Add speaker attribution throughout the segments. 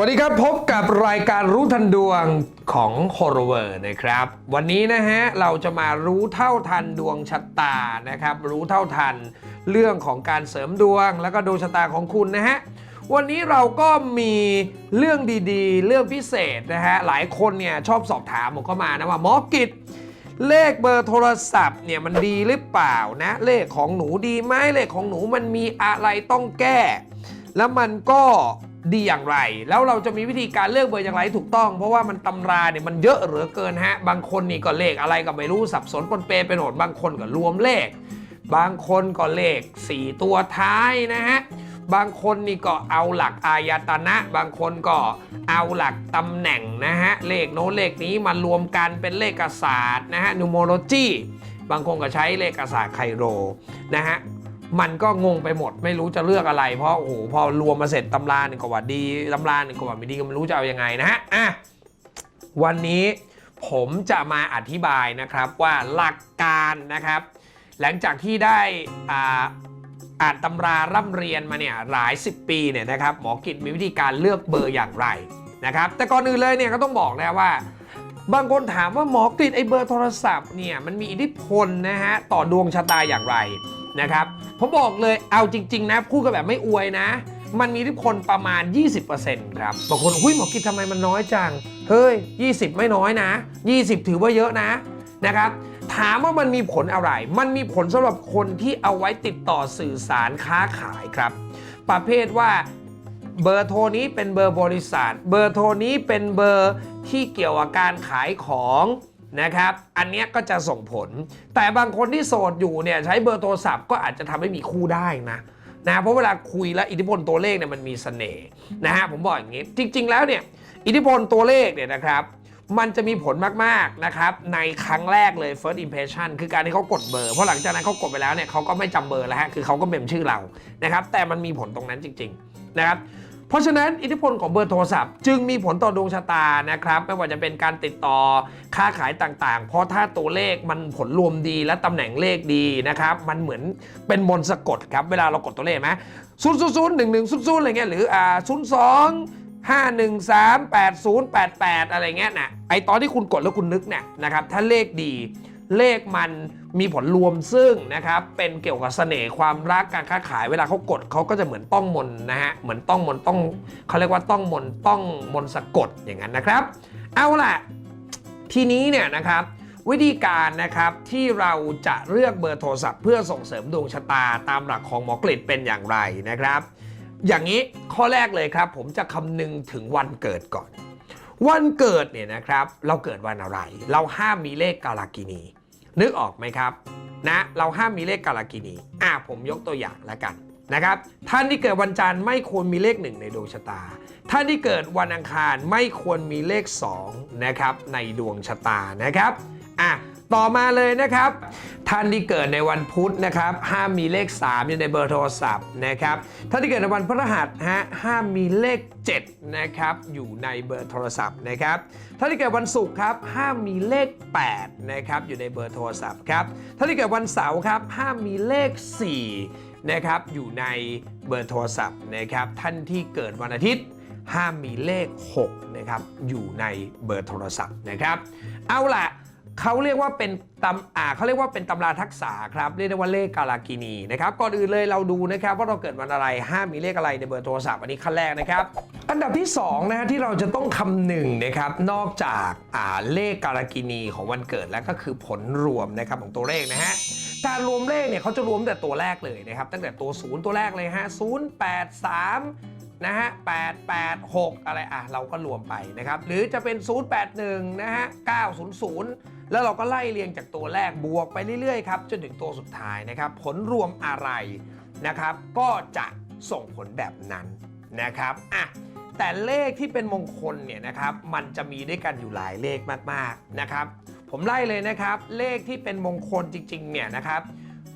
Speaker 1: วัสดีครับพบกับรายการรู้ทันดวงของฮอร์เวอร์นะครับ วันนี้นะฮะเราจะมารู้เท่าทันดวงชะตานะครับ รู้เท่าทันเรื่องของการเสริมดวง แล้วก็ดวงชะตาของคุณนะฮะวันนี้เราก็มีเรื่องดีๆ เรื่องพิเศษนะฮะหลายคนเนี่ยชอบสอบถามผมเข้ามานะว่าหมอกิจเลขเบอร์โทรศัพท์เนี่ยมันดีหรือเปล่านะเลขของหนูดีไหมเลขของหนูมันมีอะไรต้องแก้ แล้วมันก็ ดีอย่างไร แล้วเราจะมีวิธีการเลือกเบอร์อย่างไรถูกต้อง เพราะว่ามันตำราเนี่ยมันเยอะเหลือเกินฮะ บางคนนี่ก็เลขอะไรก็ไม่รู้สับสนปนเปไปหมดบางคนก็รวมเลข บางคนก็เลข 4 ตัวท้ายนะฮะบางคนนี่ก็เอาหลักอายตนะ บางคนก็เอาหลักตำแหน่งนะฮะเลขโน้นเลขนี้มารวมกันเป็นเลขศาสตร์นะฮะนูโมโลจีบางคนก็ใช้เลขศาสตร์ไคโรนะฮะ มันก็งงไปหมดไม่รู้จะเลือกอะไร เพราะโอ้โหพอรวมมาเสร็จตำราหนึ่งกว่าดีตำราหนึ่งกว่าไม่ดีก็ไม่รู้จะเอาอยังไงนะฮะอะวันนี้ผมจะมาอธิบายนะครับว่าหลักการนะครับ หลังจากที่ได้อ่าอ่านตำราร่ำเรียนมาเนี่ยหลาย10ปีเนี่ยนะครับหมอกิจมีวิธีการเลือกเบอร์อย่างไรนะครับแต่ก่อนอื่นเลยเนี่ยก็ต้องบอกนะว่า บางคนถามว่าหมอกริดไอเบอร์โทรศัพท์เนี่ยมันมีอิทธิพลนะฮะต่อดวงชะตาอย่างไรนะครับ ผมบอกเลยเอาจริง ๆ นะพูดกันแบบไม่อวยนะ มันมีอิทธิพลประมาณ 20%ครับบางคนหุ้ยหมอกิดทำไมมันน้อยจัง เฮ้ย 20 ไม่น้อยนะ 20 ถือว่าเยอะนะนะครับถามว่ามันมีผลอะไร มันมีผลสำหรับคนที่เอาไว้ติดต่อสื่อสารค้าขายครับ ประเภทว่าเบอร์โทรนี้เป็นเบอร์บริษัท เบอร์โทรนี้เป็นเบอร์ที่เกี่ยวกับการขายของ นะครับ อันนี้ก็จะส่งผล แต่บางคนที่โสดอยู่เนี่ยใช้เบอร์โทรศัพท์ก็อาจจะทำให้มีคู่ได้นะนะเพราะเวลาคุยแล้วอิทธิพลตัวเลขเนี่ยมันมีเสน่ห์นะฮะผมบอกอย่างนี้ จริง ๆ แล้วเนี่ยอิทธิพลตัวเลขเนี่ยนะครับ มันจะมีผลมากๆนะครับในครั้งแรกเลย first impression คือการที่เขากดเบอร์เพราะหลังจากนั้นเขากดไปแล้วเนี่ยเขาก็ไม่จำเบอร์แล้วฮะคือเขาก็เมมชื่อเรานะครับแต่มันมีผลตรงนั้นจริง ๆ นะครับ เพราะฉะนั้นอิทธิพลของเบอร์โทรศัพท์ จึงมีผลต่อดวงชะตานะครับไม่ว่าจะเป็นการติดต่อค้าขายต่างๆ เพราะถ้าตัวเลขมันผลรวมดีและตำแหน่งเลขดีนะครับมันเหมือนเป็นมนสะกดครับเวลาเรากดตัวเลขไหมศูนย์ศูนย์ศูนย์หนึ่งหนึ่งศูนย์ศูนย์อะไรเงี้ยหรืออ่าศูนย์สองห้าหนึ่งสามแปดศูนย์แปดแปดอะไรเงี้ยนะไอตอนที่คุณกดแล้วคุณนึกเนี่ยนะครับถ้าเลขดี เลขมันมีผลรวมซึ่งนะครับเป็นเกี่ยวกับเสน่ห์ความรักการค้าขายเวลาเขากดเขาก็จะเหมือนต้องมนนะฮะเหมือนต้องมนต้องเขาเรียกว่าต้องมนต้องมนสะกดอย่างนั้นนะครับ เอาล่ะ ทีนี้เนี่ยนะครับวิธีการนะครับที่เราจะเลือกเบอร์โทรศัพท์เพื่อส่งเสริมดวงชะตาตามหลักของหมอกฤษเป็นอย่างไรนะครับ อย่างนี้ข้อแรกเลยครับ ผมจะคำนึงถึงวันเกิดก่อน วันเกิดเนี่ยนะครับ เราเกิดวันอะไร เราห้ามมีเลขกาลากินี นึกออกไหมครับนะเราห้ามมีเลขกาลากินีอะผมยกตัวอย่างแล้วกันนะครับท่านที่เกิดวันจันทร์ไม่ควรมีเลขหนึ่งในดวงชะตา ท่านที่เกิดวันอังคารไม่ควรมีเลข2นะครับในดวงชะตานะครับอะต่อมาเลยนะครับ ท่านที่เกิดในวันพุธนะครับ ห้ามมีเลข 3 อยู่ในเบอร์โทรศัพท์นะครับ ท่านที่เกิดในวันพฤหัสฮะห้ามมีเลข 7 นะครับ อยู่ในเบอร์โทรศัพท์นะครับ ท่านที่เกิดวันศุกร์ครับ ห้ามมีเลข 8 นะครับ อยู่ในเบอร์โทรศัพท์ครับ ท่านที่เกิดวันเสาร์ครับ ห้ามมีเลข 4 นะครับ อยู่ในเบอร์โทรศัพท์นะครับ ท่านที่เกิดวันอาทิตย์ห้ามมีเลข6นะครับ อยู่ในเบอร์โทรศัพท์นะครับ เอาล่ะ เขาเรียกว่าเป็นตำอ่าเขาเรียกว่าเป็นตำราทักษะครับเรียกได้ว่าเลขกาลากินีนะครับก่อนอื่นเลยเราดูนะครับว่าเราเกิดวันอะไรห้ามมีเลขอะไรในเบอร์โทรศัพท์อันนี้ขั้นแรกนะครับ อันดับที่2นะฮะที่เราจะต้องคำหนึ่งนะครับนอกจากอ่าเลขกาลากินีของวันเกิดแล้วก็คือผลรวมนะครับของตัวเลขนะฮะการรวมเลขเนี่ยเขาจะรวมแต่ตัวแรกเลยนะครับตั้งแต่ตัวศูนย์ตัวแรกเลยฮะ0 8 3นะฮะ886 อะไรอะ เราก็รวมไปนะครับ หรือจะเป็น 081 นะฮะ 900 แล้วเราก็ไล่เรียงจากตัวแรกบวกไปเรื่อยๆครับจนถึงตัวสุดท้ายนะครับผลรวมอะไรนะครับ ก็จะส่งผลแบบนั้นนะครับอะแต่เลขที่เป็นมงคลเนี่ยนะครับมันจะมีด้วยกันอยู่หลายเลขมากๆนะครับ ผมไล่เลยนะครับ เลขที่เป็นมงคลจริงๆเนี่ยนะครับ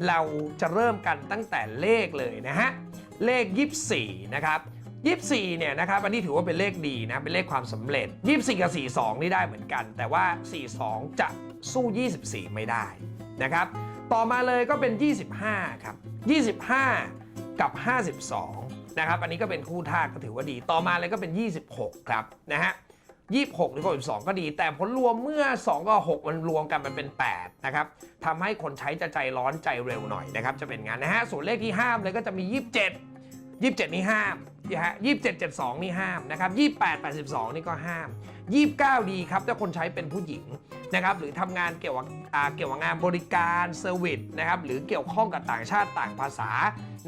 Speaker 1: เราจะเริ่มกันตั้งแต่เลขเลยนะฮะเลข 24 นะครับ 24เนี่ยนะครับอันนี้ถือว่าเป็นเลขดีนะเป็นเลขความสำเร็จ 24 กับ 42 นี่ได้เหมือนกัน แต่ว่า 42 จะสู้ 24 ไม่ได้นะครับต่อมาเลยก็เป็น 25 ครับ 25 กับ 52 นะครับ อันนี้ก็เป็นคู่ธาก็ถือว่าดี ต่อมาเลยก็เป็น 26 ครับนะฮะ26 หรือ 62 ก็ดี แต่ผลรวมเมื่อ 2 กับ 6 มันรวมกันมันเป็น 8 นะครับทำให้คนใช้จะใจร้อนใจเร็วหน่อยนะครับ จะเป็นงานนะฮะ ส่วนเลขที่ห้ามเลยก็จะมี 27 27 นี่ห้ามนะฮะ27 72 นี่ห้ามนะครับ28 82 นี่ก็ห้าม 29 ดีครับ ถ้าคนใช้เป็นผู้หญิงนะครับหรือทำงานเกี่ยวกับเกี่ยวกับงานบริการเซอร์วิสนะครับหรือเกี่ยวข้องกับต่างชาติต่างภาษา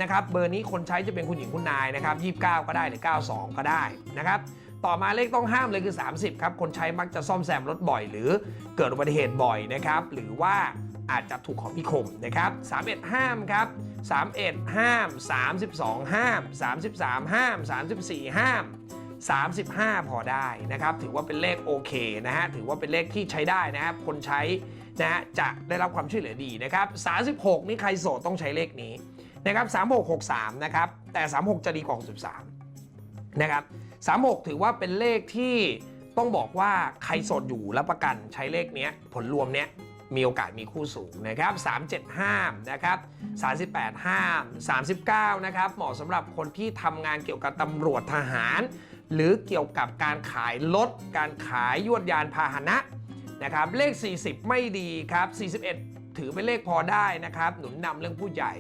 Speaker 1: นะครับเบอร์นี้คนใช้จะเป็นคุณหญิงคุณนายนะครับ29 ก็ได้หรือ 92 ก็ได้นะครับต่อมาเลขต้องห้ามเลยคือ 30 ครับ คนใช้มักจะซ่อมแซมรถบ่อย หรือเกิดอุบัติเหตุบ่อยนะครับหรือว่า อาจจะถูกของพิคมนะครับ31 ห้ามครับ 31 ห้าม 32 ห้าม 33 ห้าม 34 ห้าม 35 พอได้นะครับ ถือว่าเป็นเลขโอเคนะฮะถือว่าเป็นเลขที่ใช้ได้นะครับคนใช้นะฮะจะได้รับความช่วยเหลือดีนะครับ36 นี่ใครโสดต้องใช้เลขนี้นะครับ3663 นะครับ แต่ 36 จะดีกว่า63 นะครับ 36 ถือว่าเป็นเลขที่ต้องบอกว่าใครโสดอยู่รับประกันใช้เลขเนี้ยผลรวมเนี้ย มีโอกาสมีคู่สูงนะครับ 37 ห้ามนะครับ 38 ห้าม 39 นะครับ เหมาะสำหรับคนที่ทำงานเกี่ยวกับตำรวจทหาร หรือเกี่ยวกับการขายรถ การขายยวดยานพาหนะนะครับ เลข 40 ไม่ดีครับ 41 ถือเป็นเลขพอได้นะครับ หนุนนำเรื่องผู้ใหญ่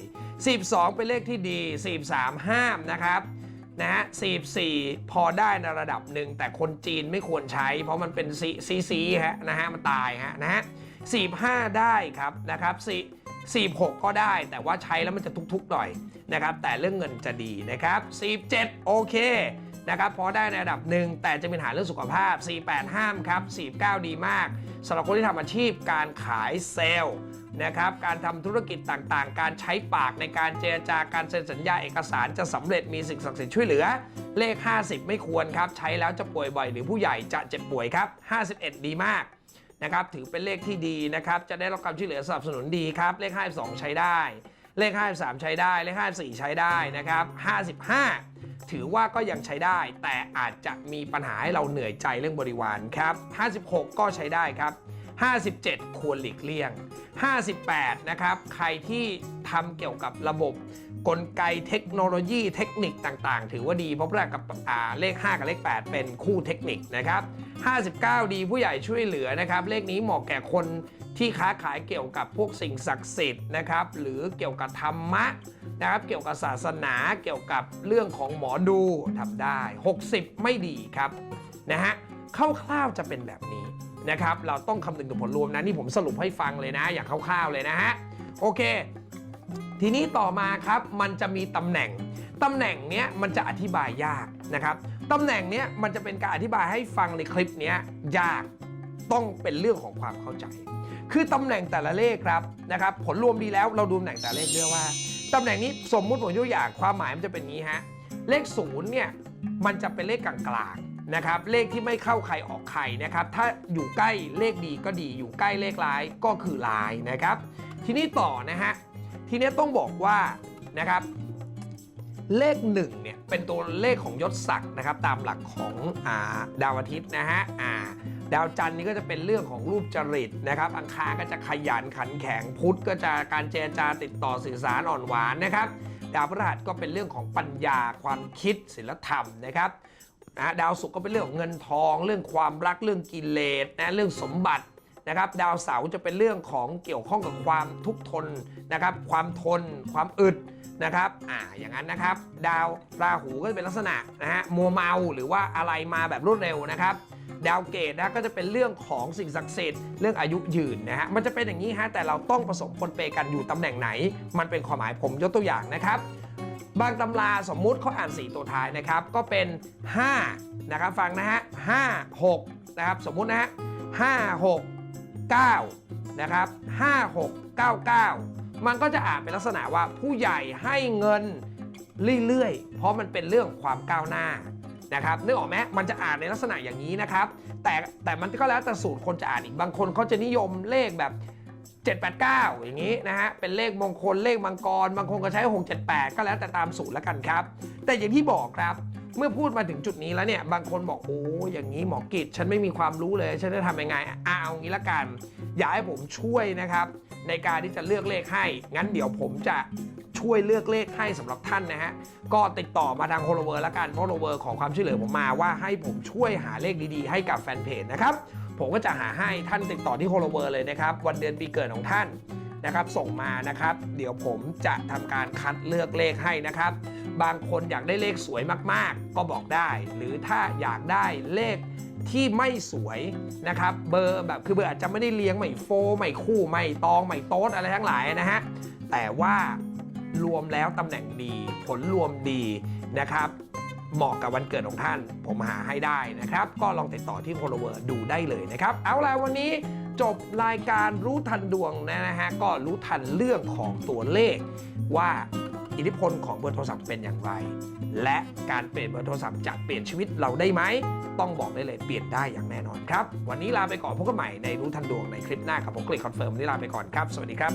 Speaker 1: 42 เป็นเลขที่ดี 43 ห้ามนะครับนะฮะ44 พอได้ในระดับหนึ่ง แต่คนจีนไม่ควรใช้ เพราะมันเป็นซีซีซีฮะนะฮะ มันตายฮะนะฮะ 45 ได้ครับนะครับ46 ก็ได้ แต่ว่าใช้แล้วมันจะทุกๆหน่อยนะครับ แต่เรื่องเงินจะดีนะครับ47 โอเคนะครับพอได้ในระดับหนึ่งแต่จะมีปัญหาเรื่องสุขภาพ 48 ห้ามครับ 49 ดีมากสำหรับคนที่ทำอาชีพการขายเซลล์นะครับการทำธุรกิจต่างๆ การใช้ปากในการเจรจาการเซ็นสัญญาเอกสารจะสำเร็จมีสิ่งศักดิ์สิทธิ์ช่วยเหลือ เลข 50 ไม่ควรครับ ใช้แล้วจะป่วยบ่อยหรือผู้ใหญ่จะเจ็บป่วยครับ 51 ดีมาก นะครับถือเป็นเลขที่ดีนะครับจะได้รับความช่วยเหลือสนับสนุนดีครับเลข 52 ใช้ได้ เลข 53 ใช้ได้ เลข 54 ใช้ได้นะครับ55 ถือว่าก็ยังใช้ได้ แต่อาจจะมีปัญหาให้เราเหนื่อยใจเรื่องบริวารครับ56 ก็ใช้ได้ครับ57 ควรหลีกเลี่ยง 58 นะครับ ใครที่ทำเกี่ยวกับระบบ กลไกเทคโนโลยีเทคนิคต่างๆ ถือว่าดีเพราะแรกกับเลข 5 กับเลข 8 เป็นคู่เทคนิคนะครับ 59 ดีผู้ใหญ่ช่วยเหลือนะครับ เลขนี้เหมาะแก่คนที่ค้าขายเกี่ยวกับพวกสิ่งศักดิ์สิทธิ์นะครับหรือเกี่ยวกับธรรมะนะครับเกี่ยวกับศาสนาเกี่ยวกับเรื่องของหมอดูทำได้ 60 ไม่ดีครับนะฮะคร่าวๆจะเป็นแบบนี้นะครับ เราต้องคำนึงถึงผลรวมนะ นี่ผมสรุปให้ฟังเลยนะ อย่างคร่าวๆเลยนะฮะ โอเค ทีนี้ต่อมาครับมันจะมีตำแหน่งตำแหน่งเนี้ยมันจะอธิบายยากนะครับตำแหน่งเนี้ยมันจะเป็นการอธิบายให้ฟังในคลิปเนี้ยยากต้องเป็นเรื่องของความเข้าใจ คือตำแหน่งแต่ละเลขครับนะครับ ผลรวมดีแล้วเราดูตำแหน่งแต่ละเลขเรียกว่าตำแหน่งนี้สมมุติผมยกตัวอย่างความหมายมันจะเป็นงนี้ฮะเลขศูนย์เนี่ยมันจะเป็นเลขกลางๆนะครับเลขที่ไม่เข้าใครออกใครนะครับถ้าอยู่ใกล้เลขดีก็ดีอยู่ใกล้เลขร้ายก็คือร้ายนะครับ ทีนี้ต่อนะฮะ ทีนี้ต้องบอกว่านะครับเลขหนึ่งเนี่ยเป็นตัวเลขของยศศักดิ์นะครับตามหลักของอาดาวอาทิตย์นะฮะอ่าดาวจันทร์นี่ก็จะเป็นเรื่องของรูปจริตนะครับ อังคารก็จะขยันขันแข็งพุธก็จะการเจรจาติดต่อสื่อสารอ่อนหวานนะครับ ดาวพฤหัสก็เป็นเรื่องของปัญญาความคิดศิลธรรมนะครับนะดาวศุกร์ก็เป็นเรื่องของเงินทอง เรื่องความรักเรื่องกิเลสนะเรื่องสมบัติ นะครับดาวเสาร์จะเป็นเรื่องของเกี่ยวข้องกับความทุกข์ทนนะครับความทน ความอึดนะครับอ่าอย่างนั้นนะครับ ดาวราหูก็จะเป็นลักษณะนะฮะมัวเมาหรือว่าอะไรมาแบบรวดเร็วนะครับดาวเกตนะก็จะเป็นเรื่องของสิ่งศักดิ์สิทธิ์เรื่องอายุยืนนะฮะมันจะเป็นอย่างนี้ฮะแต่เราต้องผสมคนเปกันอยู่ตำแหน่งไหน มันเป็นความหมายผมยกตัวอย่างนะครับบางตำราสมมุติเขาอ่าน 4 ตัวท้ายนะครับ ก็เป็น5นะครับฟังนะฮะ5 6นะครับสมมุตินะฮะ5 6 9นะครับ5 6 9 9 มันก็จะอ่านเป็นลักษณะว่าผู้ใหญ่ให้เงินเรื่อยๆ เพราะมันเป็นเรื่องความก้าวหน้านะครับนึกออกไหมมันจะอ่านในลักษณะอย่างนี้นะครับ แต่แต่มันก็แล้วแต่สูตรคนจะอ่านอีกบางคนเขาจะนิยมเลขแบบ 789 อย่างนี้นะฮะ เป็นเลขมงคลเลขมังกร บางคนก็ใช้ 678 ก็แล้วแต่ตามสูตรแล้วกันครับ แต่อย่างที่บอกครับเมื่อพูดมาถึงจุดนี้แล้วเนี่ย บางคนบอกโอ้อย่างนี้หมอกิจฉันไม่มีความรู้เลย ฉันจะทำยังไงอะเอางี้ละกัน อยากให้ผมช่วยนะครับ ในการที่จะเลือกเลขให้ งั้นเดี๋ยวผมจะช่วยเลือกเลขให้สำหรับท่านนะฮะ ก็ติดต่อมาทางโฮโลเวอร์ละกันเพราะโฮโลเวอร์ขอความช่วยเหลือผมมาว่าให้ผมช่วยหาเลขดีๆ ให้กับแฟนเพจนะครับ ผมก็จะหาให้ท่านติดต่อที่โฮโลเวอร์เลยนะครับ วันเดือนปีเกิดของท่านนะครับส่งมานะครับ เดี๋ยวผมจะทำการคัดเลือกเลขให้นะครับ บางคนอยากได้เลขสวยมากๆ ก็บอกได้ หรือถ้าอยากได้เลขที่ไม่สวยนะครับ เบอร์แบบคือเบอร์อาจจะไม่ได้เลี้ยงไม่โฟไม่คู่ไม่ตองไม่โต๊ดอะไรทั้งหลายนะฮะแต่ว่ารวมแล้วตำแหน่งดี ผลรวมดีนะครับ เหมาะกับวันเกิดของท่าน ผมหาให้ได้นะครับ ก็ลองติดต่อที่ follower ดูได้เลยนะครับ เอาล่ะวันนี้จบรายการรู้ทันดวงนะฮะก็รู้ทันเรื่องของตัวเลข ว่าอิทธิพลของเบอร์โทรศัพท์เป็นอย่างไร และการเปลี่ยนเบอร์โทรศัพท์จะเปลี่ยนชีวิตเราได้ไหม ต้องบอกได้เลยเปลี่ยนได้อย่างแน่นอนครับ วันนี้ลาไปก่อนพบกันใหม่ในรู้ทันดวงในคลิปหน้าครับผมกลิกคอนเฟิร์มวันนี้ลาไปก่อนครับ สวัสดีครับ